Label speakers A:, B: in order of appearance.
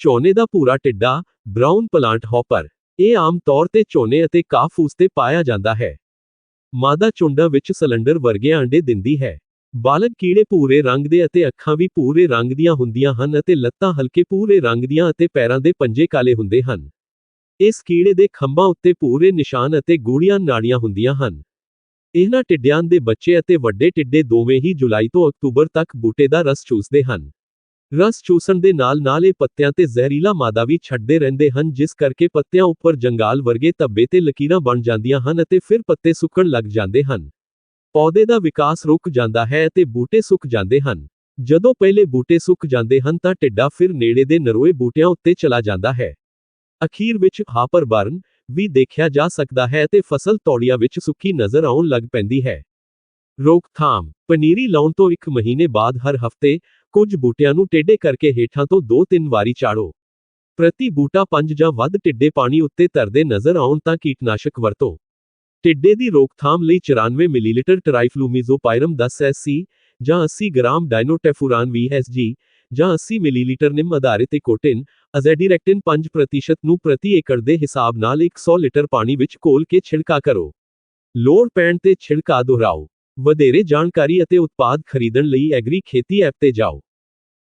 A: ਝੋਨੇ ਦਾ ਭੂਰਾ ਟਿੱਡਾ brown plant hopper ਇਹ ਆਮ ਤੌਰ ਤੇ ਝੋਨੇ ਅਤੇ ਕਾਫੂਸ ਤੇ ਪਾਇਆ ਜਾਂਦਾ ਹੈ। ਮਾਦਾ ਚੁੰਡਾਂ ਵਿੱਚ ਸਿਲੰਡਰ ਵਰਗੇ ਆਂਡੇ ਦਿੰਦੀ ਹੈ। ਬਾਲਗ ਕੀੜੇ ਭੂਰੇ ਰੰਗ ਦੇ ਅਤੇ ਅੱਖਾਂ ਵੀ ਭੂਰੇ ਰੰਗ ਦੀਆਂ ਹੁੰਦੀਆਂ ਹਨ ਅਤੇ ਲੱਤਾਂ ਹਲਕੇ ਭੂਰੇ ਰੰਗ ਦੀਆਂ ਅਤੇ ਪੈਰਾਂ ਦੇ ਪੰਜੇ ਕਾਲੇ ਹੁੰਦੇ ਹਨ। ਇਸ ਕੀੜੇ ਦੇ ਖੰਭਾਂ ਉੱਤੇ ਪੂਰੇ ਨਿਸ਼ਾਨ ਅਤੇ ਗੂੜੀਆਂ ਨਾੜੀਆਂ ਹੁੰਦੀਆਂ ਹਨ। ਇਹਨਾਂ ਟਿੱਡਿਆਂ ਦੇ ਬੱਚੇ ਅਤੇ ਵੱਡੇ ਟਿੱਡੇ ਦੋਵੇਂ ਹੀ ਜੁਲਾਈ ਤੋਂ ਅਕਤੂਬਰ ਤੱਕ ਬੂਟੇ ਦਾ ਰਸ ਚੂਸਦੇ ਹਨ। ਰਸ ਚੂਸਣ ਦੇ ਨਾਲ ਨਾਲ ਇਹ ਪੱਤਿਆਂ ਤੇ ਜ਼ਹਿਰੀਲਾ ਮਾਦਾ ਵੀ ਛੱਡਦੇ ਰਹਿੰਦੇ ਹਨ, ਜਿਸ ਕਰਕੇ ਪੱਤਿਆਂ ਉੱਪਰ ਜੰਗਾਲ ਵਰਗੇ ਧੱਬੇ ਤੇ ਲਕੀਰਾਂ ਬਣ ਜਾਂਦੀਆਂ ਹਨ ਅਤੇ ਫਿਰ ਪੱਤੇ ਸੁੱਕਣ ਲੱਗ ਜਾਂਦੇ ਹਨ। ਪੌਦੇ ਦਾ ਵਿਕਾਸ ਰੁਕ ਜਾਂਦਾ ਹੈ ਅਤੇ ਬੂਟੇ ਸੁੱਕ ਜਾਂਦੇ ਹਨ। ਜਦੋਂ ਪਹਿਲੇ ਬੂਟੇ ਸੁੱਕ ਜਾਂਦੇ ਹਨ ਤਾਂ ਟਿੱਡਾ ਫਿਰ ਨੇੜੇ ਦੇ ਨਰੋਏ ਬੂਟਿਆਂ ਉੱਤੇ ਚਲਾ ਜਾਂਦਾ ਹੈ। ਅਖੀਰ ਵਿੱਚ ਹਾਪਰ ਬਰਨ ਵੀ ਦੇਖਿਆ ਜਾ ਸਕਦਾ ਹੈ ਤੇ ਫਸਲ ਤੌੜੀਆਂ ਵਿੱਚ ਸੁੱਕੀ ਨਜ਼ਰ ਆਉਣ ਲੱਗ ਪੈਂਦੀ ਹੈ। ਰੋਕਥਾਮ, ਪਨੀਰੀ ਲਾਉਣ ਤੋਂ ਇੱਕ ਮਹੀਨੇ ਬਾਅਦ ਹਰ ਹਫ਼ਤੇ ਕੁਝ ਬੂਟਿਆਂ ਨੂੰ ਟੇਢੇ ਕਰਕੇ ਹੇਠਾਂ ਤੋਂ 2-3 ਵਾਰੀ ਚਾੜੋ। ਪ੍ਰਤੀ ਬੂਟਾ 5 ਜਾਂ ਵੱਧ ਟਿੱਡੇ ਪਾਣੀ ਉੱਤੇ ਤਰਦੇ ਨਜ਼ਰ ਆਉਣ ਤਾਂ ਕੀਟਨਾਸ਼ਕ ਵਰਤੋ। ਟਿੱਡੇ ਦੀ ਰੋਕਥਾਮ ਲਈ 94 ਮਿਲੀਲੀਟਰ ਟਰਾਈਫਲੂਮੀਜ਼ੋਪਾਇਰਮ 10 ਐਸਸੀ ਜਾਂ 80 ਗ੍ਰਾਮ ਡਾਇਨੋਟੈਫੁਰਾਨ ਵੀਐਸਜੀ ਜਾਂ 80 ਮਿਲੀਲੀਟਰ ਨਿੰਮ ਆਧਾਰਿਤ ਕੋਟਿਨ ਅਜ਼ੈਡੀਰੈਕਟਿਨ 5% ਨੂੰ ਪ੍ਰਤੀ ਏਕੜ ਦੇ ਹਿਸਾਬ ਨਾਲ 100 ਲੀਟਰ ਪਾਣੀ ਵਿੱਚ ਘੋਲ ਕੇ ਛਿੜਕਾ ਕਰੋ। ਲੋੜ ਪੈਣ ਤੇ ਛਿੜਕਾ ਦੁਹਰਾਓ। ਵਧੇਰੇ ਜਾਣਕਾਰੀ ਅਤੇ ਉਤਪਾਦ ਖਰੀਦਣ ਲਈ ਐਗਰੀ ਖੇਤੀ ਐਪ ਤੇ ਜਾਓ।